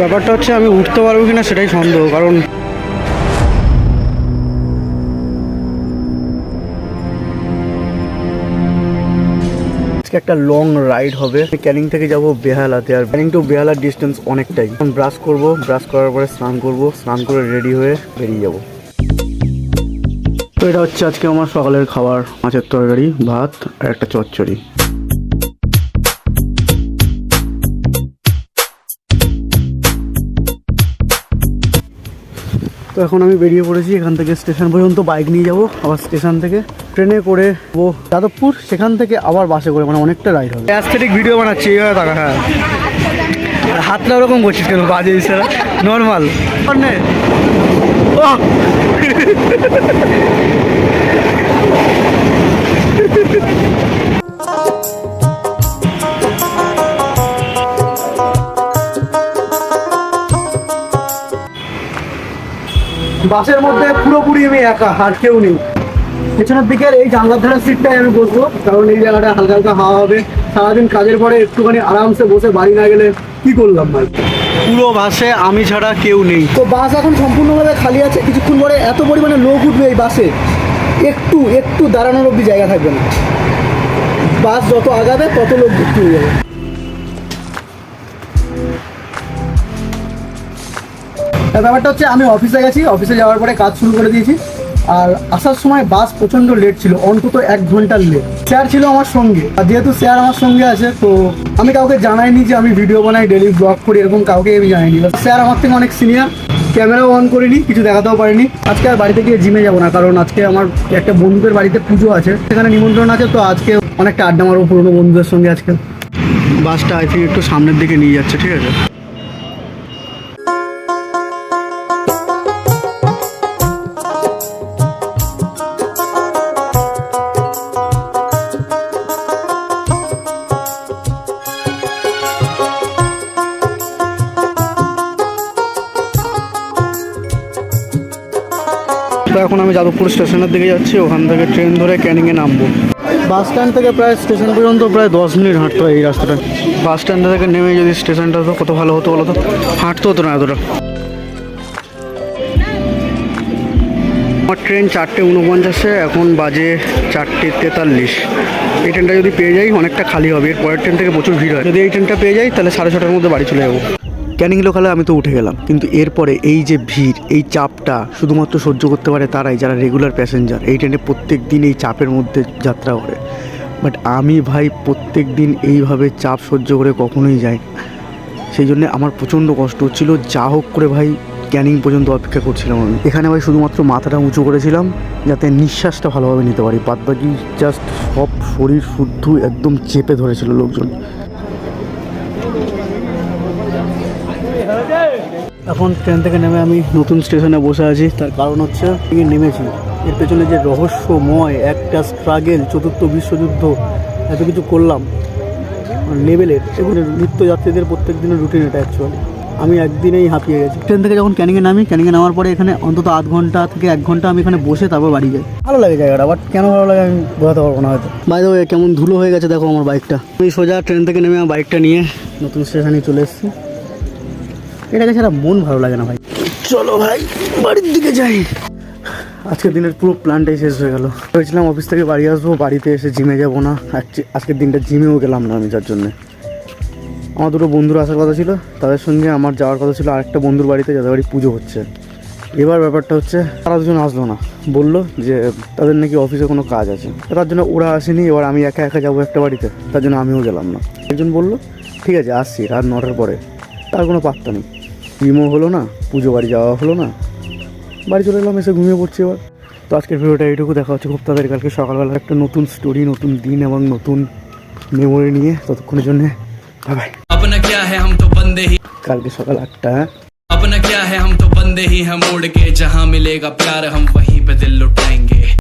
ব্যাপারটা হচ্ছে আমি উঠতে পারব কিনা সেটাই সন্দেহ, কারণ আজকে একটা লং রাইড হবে। ক্যানিং থেকে যাব বেহালাতে, আর ক্যানিং টু বেহালার ডিস্টেন্স অনেকটাই। এখন ব্রাশ করব ব্রাশ করার পরে স্নান করব, স্নান করে রেডি হয়ে বেরিয়ে যাব। তো এটা হচ্ছে আজকে আমার সকালের খাবার, মাছের তরকারি, ভাত, আর একটা চচ্চড়ি। তো এখন আমি বেরিয়ে পড়েছি এখান থেকে স্টেশন পর্যন্ত বাইক নিয়ে যাব আবার স্টেশন থেকে। ট্রেনে করে ও যাদবপুর, সেখান থেকে আবার বাসে করে মানে অনেকটা রাইড হবে। অ্যাস্থেটিক ভিডিও বানাচ্ছি এইভাবে টাকা হ্যাঁ। হাতটা ওরকম করছিস কেন, বাজে ইসারা নর্মাল বাসের মধ্যে পুরোপুরি আমি একা আর কেউ নেই। পেছনের দিকের এই জানলার ধারের সিটটাই আমি বসবো কারণ এই জায়গাটা হালকা হালকা হাওয়া হবে। সারাদিন কাজের পরে একটুখানি আরামসে বসে বাড়ি না গেলে কি করলাম ভাই? পুরো বাসে আমি ছাড়া কেউ নেই। তো বাস এখন সম্পূর্ণভাবে খালি আছে কিছুক্ষণ পরে এত পরিমাণে লোক উঠবে এই বাসে একটু একটু দাঁড়ানোর অব্দি জায়গা থাকবে না। বাস যত আগাবে তত লোক ভর্তি হয়ে যাবে। ব্যাপারটা হচ্ছে আমি অফিসে গেছি, অফিসে যাওয়ার পরে কাজ শুরু করে দিয়েছি। আর আসার সময় বাস প্রচণ্ড লেট ছিল, অন্তত এক ঘণ্টার লেট স্যার ছিল আমার সঙ্গে। আর যেহেতু স্যার আমার সঙ্গে আছে, তো আমি কাউকে জানাইনি যে আমি ভিডিও বানাই ডেলি ব্লগ করি, এরকম কাউকে আমি জানাইনি। স্যার আমার থেকে অনেক সিনিয়র ক্যামেরাও অন করিনি, কিছু দেখাতেও পারিনি। আজকে আর বাড়িতে গিয়ে জিমে যাব না, কারণ আজকে আমার একটা বন্ধুদের বাড়িতে পুজো আছে। সেখানে নিমন্ত্রণ আছে, তো আজকে অনেকটা আড্ডা মারবো পুরোনো বন্ধুদের সঙ্গে আজকে। বাসটা আই থিঙ্ক একটু সামনের দিকে নিয়ে যাচ্ছে, ঠিক আছে? তো এখন আমি যাদবপুর স্টেশনের দিকে যাচ্ছি ওখান থেকে ট্রেন ধরে ক্যানিংয়ে নামবো। বাস স্ট্যান্ড থেকে প্রায় স্টেশন পর্যন্ত প্রায় দশ মিনিট হাঁটতে হয় এই রাস্তাটা। বাস স্ট্যান্ড থেকে নেমে যদি স্টেশনটা হতো কত ভালো হতো বলো তো? হাঁটতে হতো না এতটা। আমার ট্রেন চারটে উনপঞ্চাশে এখন বাজে চারটে তেতাল্লিশ। এই ট্রেনটা যদি পেয়ে যাই অনেকটা খালি হবে এর পরের ট্রেন থেকে প্রচুর ভিড় হয়। যদি এই ট্রেনটা পেয়ে যাই তাহলে সাড়ে ছটার মধ্যে বাড়ি চলে যাব। ক্যানিং লোকালে আমি তো উঠে গেলাম। কিন্তু এরপরে এই যে ভিড়, এই চাপটা শুধুমাত্র সহ্য করতে পারে তারাই যারা রেগুলার প্যাসেঞ্জার এই ট্রেনে প্রত্যেক দিন এই চাপের মধ্যে যাত্রা করে। বাট আমি ভাই প্রত্যেক দিন এইভাবে চাপ সহ্য করে কখনোই যাই। সেই জন্য আমার প্রচণ্ড কষ্ট হচ্ছিল। যা হোক করে ভাই ক্যানিং পর্যন্ত অপেক্ষা করছিলাম আমি। এখানে ভাই শুধুমাত্র মাথাটা উঁচু করেছিলাম যাতে নিঃশ্বাসটা ভালোভাবে নিতে পারি। বাদ বাকি জাস্ট সব শরীর শুদ্ধ, একদম চেপে ধরেছিল লোকজন। এখন ট্রেন থেকে নেমে আমি নতুন স্টেশনে বসে আছি। তার কারণ হচ্ছে নেমেছি। এর পেছনে যে রহস্যময় একটা স্ট্রাগেল চতুর্থ বিশ্বযুদ্ধ, এত কিছু করলাম লেভেলের এগুলো নিত্যযাত্রীদের প্রত্যেক দিনের রুটিন এটা অ্যাকচুয়ালি আমি একদিনেই হাঁপিয়ে গেছি। ট্রেন থেকে যখন ক্যানিংয়ে নামি ক্যানিংয়ে নামার পরে এখানে অন্তত আধ ঘণ্টা থেকে এক ঘণ্টা আমি এখানে বসে তারপর বাড়ি যাই। ভালো লাগে জায়গাটা বাট কেন ভালো লাগে আমি বোঝাতে পারব না হয়তো। বাইরে কেমন ধুলো হয়ে গেছে দেখো আমার বাইকটা আমি সোজা ট্রেন থেকে নেমে আমার বাইকটা নিয়ে নতুন স্টেশনে চলে এসেছি। এটাকে ছাড়া মন ভালো লাগে না ভাই। চলো ভাই বাড়ির দিকে যাই। আজকের দিনের পুরো প্ল্যানটাই শেষ হয়ে গেল। ভেবেছিলাম অফিস থেকে বাড়ি আসব বাড়িতে এসে জিমে যাব না। আজকের দিনটা জিমেও গেলাম না আমি যার জন্যে। আমার দুটো বন্ধুরা আসার কথা ছিল তাদের সঙ্গে আমার যাওয়ার কথা ছিল আরেকটা বন্ধুর বাড়িতে যাদের বাড়ি পুজো হচ্ছে। এবার ব্যাপারটা হচ্ছে তারা দুজন আসলো না। বলল যে তাদের নাকি অফিসে কোনো কাজ আছে। তার জন্য ওরা আসেনি এবার আমি একা একা যাব একটা বাড়িতে। তার জন্য আমিও গেলাম না। একজন বলল ঠিক আছে আসছি রাত নটার পরে। তার কোনো পাত্তা নেই। জিমও হলো না পুজো বাড়ি যাওয়া হলো না বাড়ি চলে এলাম এসে ঘুমিয়ে পড়ছি এবার তো আজকের ভিডিওটা এইটুকু দেখা হচ্ছে খুব তাড়াতাড়ি কালকে সকালবেলা একটা নতুন স্টোরি নতুন দিন এবং নতুন মেমোরি নিয়ে ততক্ষণের জন্য বাই अपना क्या है हम तो बंदे ही কালকে সকাল আটটা হ্যাঁ अपना क्या है हम तो बंदे ही हम उड़ के जहाँ मिलेगा प्यार हम वहीं पे दिल लुटाएंगे